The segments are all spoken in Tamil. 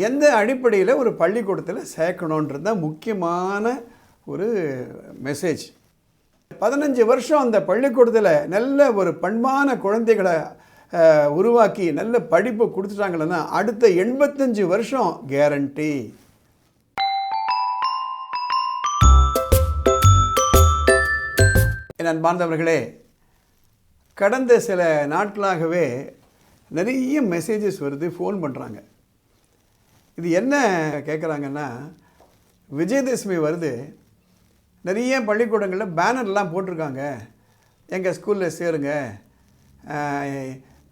எந்த அடிப்படையில் ஒரு பள்ளிக்கூடத்தில் சேர்க்கணுன்றது தான் முக்கியமான ஒரு மெசேஜ் பதினஞ்சு வருஷம் அந்த பள்ளிக்கூடத்தில் நல்ல ஒரு பண்பான குழந்தைகளை உருவாக்கி நல்ல படிப்பு கொடுத்துட்டாங்கன்னா அடுத்த எண்பத்தஞ்சு வருஷம் கேரண்டி என் அன்பார்ந்தவர்களே கடந்த சில நாட்களாகவே நிறைய மெசேஜஸ் வருது ஃபோன் பண்ணுறாங்க இது என்ன கேட்குறாங்கன்னா விஜயதசமி வருது. நிறைய பள்ளிக்கூடங்களில் பேனர்லாம் போட்டிருக்காங்க. எங்கள் ஸ்கூலில் சேருங்க.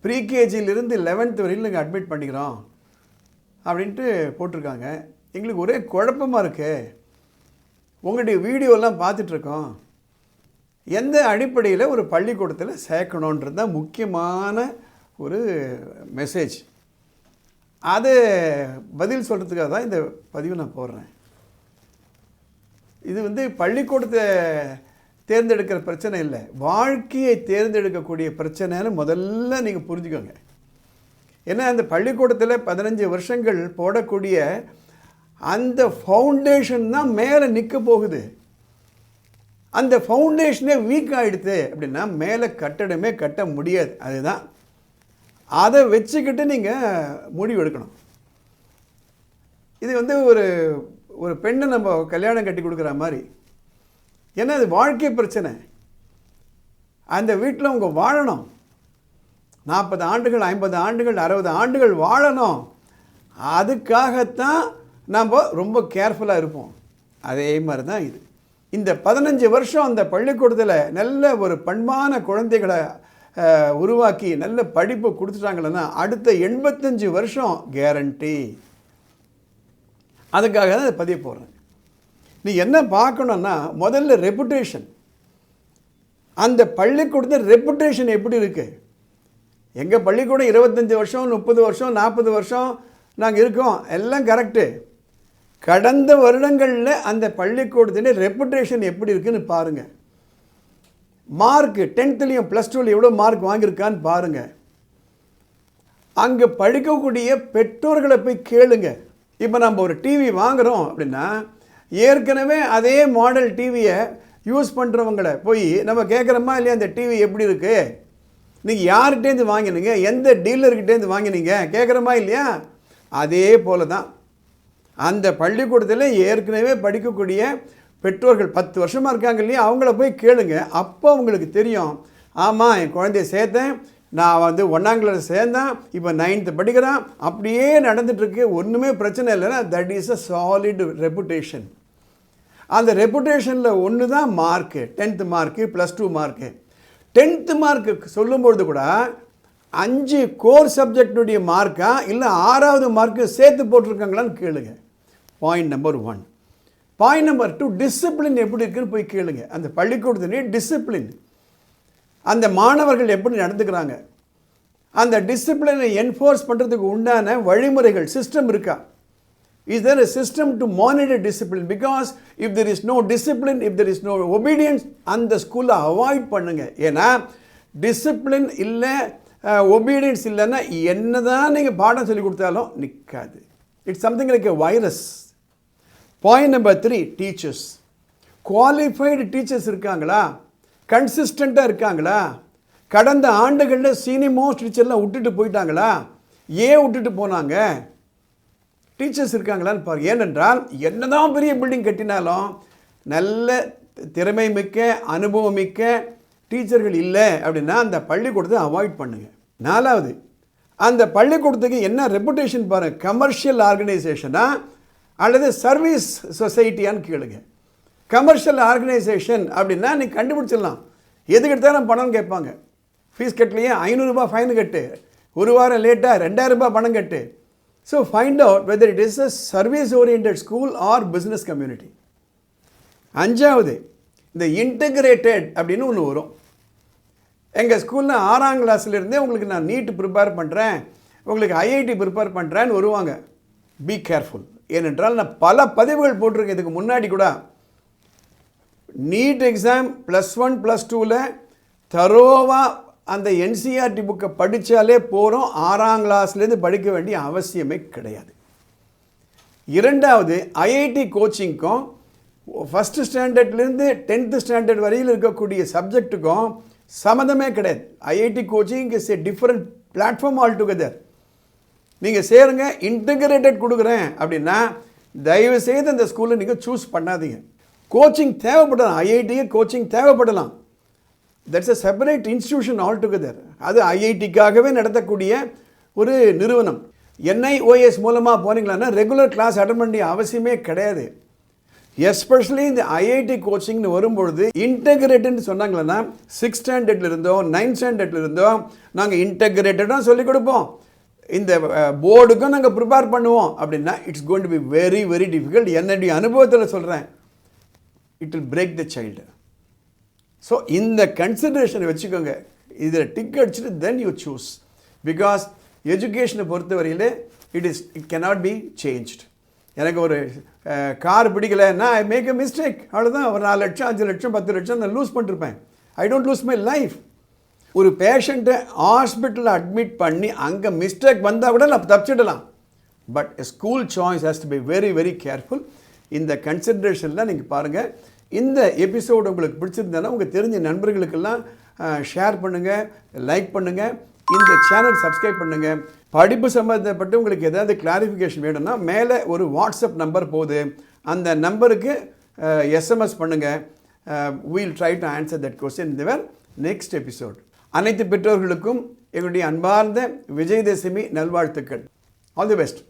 ப்ரீகேஜிலிருந்து லெவன்த் வரையில் நாங்கள் அட்மிட் பண்ணிக்கிறோம். அப்படின்ட்டு போட்டிருக்காங்க. எங்களுக்கு ஒரே குழப்பமாக இருக்குது உங்களுடைய வீடியோலாம் பார்த்துட்ருக்கோம். எந்த அடிப்படையில் ஒரு பள்ளிக்கூடத்தில் சேர்க்கணுன்றது தான் முக்கியமான ஒரு மெசேஜ் அது பதில் சொல்கிறதுக்காக தான் இந்த பதிவு நான் போடுறேன். இது வந்து பள்ளிக்கூடத்தை தேர்ந்தெடுக்கிற பிரச்சனை இல்லை. வாழ்க்கையை தேர்ந்தெடுக்கக்கூடிய பிரச்சனைன்னு முதல்ல நீங்கள் புரிஞ்சுக்கோங்க. ஏன்னா அந்த பள்ளிக்கூடத்தில் பதினஞ்சு வருஷங்கள் போடக்கூடிய அந்த ஃபவுண்டேஷன் தான் மேலே நிற்க போகுது. அந்த ஃபவுண்டேஷனே வீக் ஆகிடுது அப்படின்னா மேலே கட்டடமே கட்ட முடியாது. அதுதான் அதை வச்சுக்கிட்டு நீங்கள் முடிவு எடுக்கணும். இது வந்து ஒரு ஒரு பெண்ணை நம்ம கல்யாணம் கட்டி கொடுக்குற மாதிரி. ஏன்னா அது வாழ்க்கை பிரச்சனை. அந்த வீட்டில் அவங்க வாழணும். நாற்பது ஆண்டுகள் ஐம்பது ஆண்டுகள் அறுபது ஆண்டுகள் வாழணும். அதுக்காகத்தான் நம்ம ரொம்ப கேர்ஃபுல்லாக இருப்போம். அதே மாதிரி தான் இது. இந்த பதினஞ்சு வருஷம் அந்த பள்ளிக்கூடத்தில் நல்ல ஒரு பண்பான குழந்தைகளை உருவாக்கி நல்ல படிப்பு கொடுத்துட்டாங்கன்னா அடுத்த எண்பத்தஞ்சு வருஷம் கேரண்டி அதுக்காக தான் இதை பதிய போடுறேன். நீ என்ன பார்க்கணுன்னா முதல்ல ரெப்புடேஷன் அந்த பள்ளிக்கூடத்தில் ரெப்புடேஷன் எப்படி இருக்குது எங்கள் பள்ளிக்கூடம் இருபத்தஞ்சி வருஷம் முப்பது வருஷம் நாற்பது வருஷம் நாங்கள் இருக்கோம். எல்லாம் கரெக்டு கடந்த வருடங்களில் அந்த பள்ளிக்கூடத்தின் ரெப்புடேஷன் எப்படி இருக்குதுன்னு பாருங்கள் மார்க்கு டென்த்துலேயும் ப்ளஸ் டூவில் எவ்வளோ மார்க் வாங்கியிருக்கான்னு பாருங்கள் அங்கே படிக்கக்கூடிய பெற்றோர்களை போய் கேளுங்க. இப்போ நம்ம ஒரு டிவி வாங்குகிறோம் அப்படின்னா ஏற்கனவே அதே மாடல் டிவியை யூஸ் பண்ணுறவங்கள போய் நம்ம கேட்குறோமா இல்லையா அந்த டிவி எப்படி இருக்குது நீங்கள் யார்கிட்டேருந்து வாங்கினீங்க? எந்த டீலர்கிட்டேருந்து வாங்கினீங்க? கேட்குறோமா இல்லையா? அதே போல தான் அந்த பள்ளிக்கூடத்தில் ஏற்கனவே படிக்கக்கூடிய பெற்றோர்கள் பத்து வருஷமாக இருக்காங்க இல்லையா? அவங்கள போய் கேளுங்க. அப்போ அவங்களுக்கு தெரியும். ஆமாம் என் குழந்தைய சேர்த்தேன். நான் வந்து ஒன்றாம் கிளாஸ் சேர்ந்தேன். இப்போ நைன்த்து படிக்கிறான். அப்படியே நடந்துகிட்ருக்கு ஒன்றுமே பிரச்சனை இல்லைன்னா that is a solid reputation அந்த ரெப்புடேஷனில் ஒன்று தான் mark tenth mark plus two mark tenth mark சொல்லும்பொழுது கூட அஞ்சு கோர் சப்ஜெக்டுடைய மார்க்கா இல்லை ஆறாவது மார்க்கு சேர்த்து போட்டிருக்காங்களான்னு கேளுங்க. Point number one point number two discipline எப்படி இருக்குன்னு போய் கேளுங்க. அந்த பள்ளிக்கூடத்துலேயே டிசிப்ளின் அந்த மாணவர்கள் எப்படி நடந்துக்கிறாங்க? அந்த டிசிப்ளினை என்ஃபோர்ஸ் பண்ணுறதுக்கு உண்டான வழிமுறைகள் சிஸ்டம் இருக்கா? Is there a system to monitor discipline? Because if there is no discipline if there is no அந்த ஸ்கூலில் அவாய்ட் பண்ணுங்கள் ஏன்னா டிசிப்ளின் இல்லை ஒபீடியன்ஸ் இல்லைன்னா என்னதான் நீங்கள் பாடம் சொல்லி கொடுத்தாலும் நிற்காது it's something like a virus point number three teachers qualified teachers இருக்காங்களா? கன்சிஸ்டண்ட்டாக இருக்காங்களா? கடந்த ஆண்டுகளில் சீனி மோஸ்ட் டீச்சர்லாம் விட்டுட்டு போயிட்டாங்களா? ஏன் விட்டுட்டு போனாங்க? டீச்சர்ஸ் இருக்காங்களான்னு பாருங்க. ஏனென்றால் என்னதான் பெரிய பில்டிங் கட்டினாலும் நல்ல திறமை மிக்க அனுபவம் மிக்க டீச்சர்கள் இல்லை அப்படின்னா அந்த பள்ளிக்கூடத்தை அவாய்ட் பண்ணுங்க. நாலாவது அந்த பள்ளிக்கூடத்துக்கு என்ன ரெப்புடேஷன் பாருங்கள் கமர்ஷியல் ஆர்கனைசேஷனாக அல்லது சர்வீஸ் சொசைட்டியான்னு கேளுங்க. கமர்ஷியல் ஆர்கனைசேஷன் அப்படின்னா நீ கண்டுபிடிச்சிடலாம். எதுக்கு எடுத்தாலும் பணம் கேட்பாங்க. ஃபீஸ் கட்டலையே ஐநூறுரூபா ஃபைன் கட்டு. ஒரு வாரம் லேட்டாக ரெண்டாயிரம் ரூபாய் பணம் கட்டு. So find out whether it is a service orient school or business community அஞ்சாவது இந்த இன்டகிரேட்டட் அப்படின்னு ஒன்று வரும். எங்கள் ஸ்கூலில் ஆறாம் கிளாஸ்லேருந்தே உங்களுக்கு நான் நீட் ப்ரிப்பேர் பண்ணுறேன் உங்களுக்கு ஐஐடி ப்ரிப்பேர் பண்ணுறேன்னு வருவாங்க. பி கேர்ஃபுல் ஏனென்றால் நான் பல பதிவுகள் போட்டிருக்கேன். இதுக்கு முன்னாடி கூட NEET exam plus one plus டூவில் தரோவாக அந்த என்சிஆர்டி புக்கை படித்தாலே போகிறோம் ஆறாம் கிளாஸ்லேருந்து படிக்க வேண்டிய அவசியமே கிடையாது. இரண்டாவது ஐஐடி கோச்சிங்க்கும் ஃபஸ்ட்டு ஸ்டாண்டர்ட்லேருந்து டென்த்து ஸ்டாண்டர்ட் வரையில் இருக்கக்கூடிய சப்ஜெக்ட்டுக்கும் சம்மந்தமே கிடையாது. IIT coaching is a different platform altogether நீங்கள் சேருங்க இன்டகிரேட்டட் கொடுக்குறேன் அப்படின்னா தயவு செய்து அந்த ஸ்கூலில் நீங்கள் சூஸ் பண்ணாதீங்க. கோச்சிங் தேவைப்படலாம். ஐஐடிக்கு கோச்சிங் தேவைப்படலாம். That's a separate institution altogether அது ஐஐடிக்காகவே நடத்தக்கூடிய ஒரு நிறுவனம். என்ஐஓஎஸ் மூலமாக போனீங்களான்னா ரெகுலர் கிளாஸ் அட்டன் பண்ணிய அவசியமே கிடையாது. எஸ்பெஷலி இந்த ஐஐடி கோச்சிங்னு வரும்பொழுது இன்டகிரேட்டட்னு சொன்னாங்களன்னா சிக்ஸ் ஸ்டாண்டர்ட்லேருந்தோ நைன்த் ஸ்டாண்டர்ட்லேருந்தோ நாங்கள் இன்டகிரேட்டடாக சொல்லிக் கொடுப்போம். இந்த போர்டுக்கும் நாங்கள் ப்ரிப்பேர் பண்ணுவோம். அப்படின்னா it's going to be very very difficult என்னுடைய அனுபவத்தில் சொல்கிறேன் it will break the child so இந்த கன்சிடரேஷனை வச்சுக்கோங்க. இதில் டிக் அடிச்சுட்டு தென் யூ சூஸ் பிகாஸ் எஜுகேஷனை பொறுத்தவரையில் it is it cannot be changed எனக்கு ஒரு கார் பிடிக்கலைன்னா ஐ மேக் a மிஸ்டேக் அவ்வளோதான் ஒரு நாலு லட்சம் அஞ்சு லட்சம் பத்து லட்சம் நான் lose பண்ணிருப்பேன். I don't lose my life ஒரு பேஷண்ட்டை ஹாஸ்பிட்டலில் அட்மிட் பண்ணி அங்கே மிஸ்டேக் வந்தால் கூட நான் தப்பிச்சிடலாம். But school choice has to be very very careful இந்த கன்சிடரேஷனில் நீங்கள் பாருங்கள் இந்த எபிசோடு உங்களுக்கு பிடிச்சிருந்தாலும் உங்கள் தெரிஞ்ச நண்பர்களுக்கெல்லாம் ஷேர் பண்ணுங்கள் லைக் பண்ணுங்கள் இந்த சேனல் சப்ஸ்கிரைப் பண்ணுங்கள் படிப்பு சம்மந்தப்பட்டு உங்களுக்கு ஏதாவது கிளாரிஃபிகேஷன் வேணும்னா மேலே ஒரு வாட்ஸ்அப் நம்பர் போகுது அந்த நம்பருக்கு எஸ்எம்எஸ் பண்ணுங்கள் we'll try to answer that question their next episode அனைத்து பெற்றோர்களுக்கும் எங்களுடைய அன்பார்ந்த விஜயதசமி நல்வாழ்த்துக்கள். All the best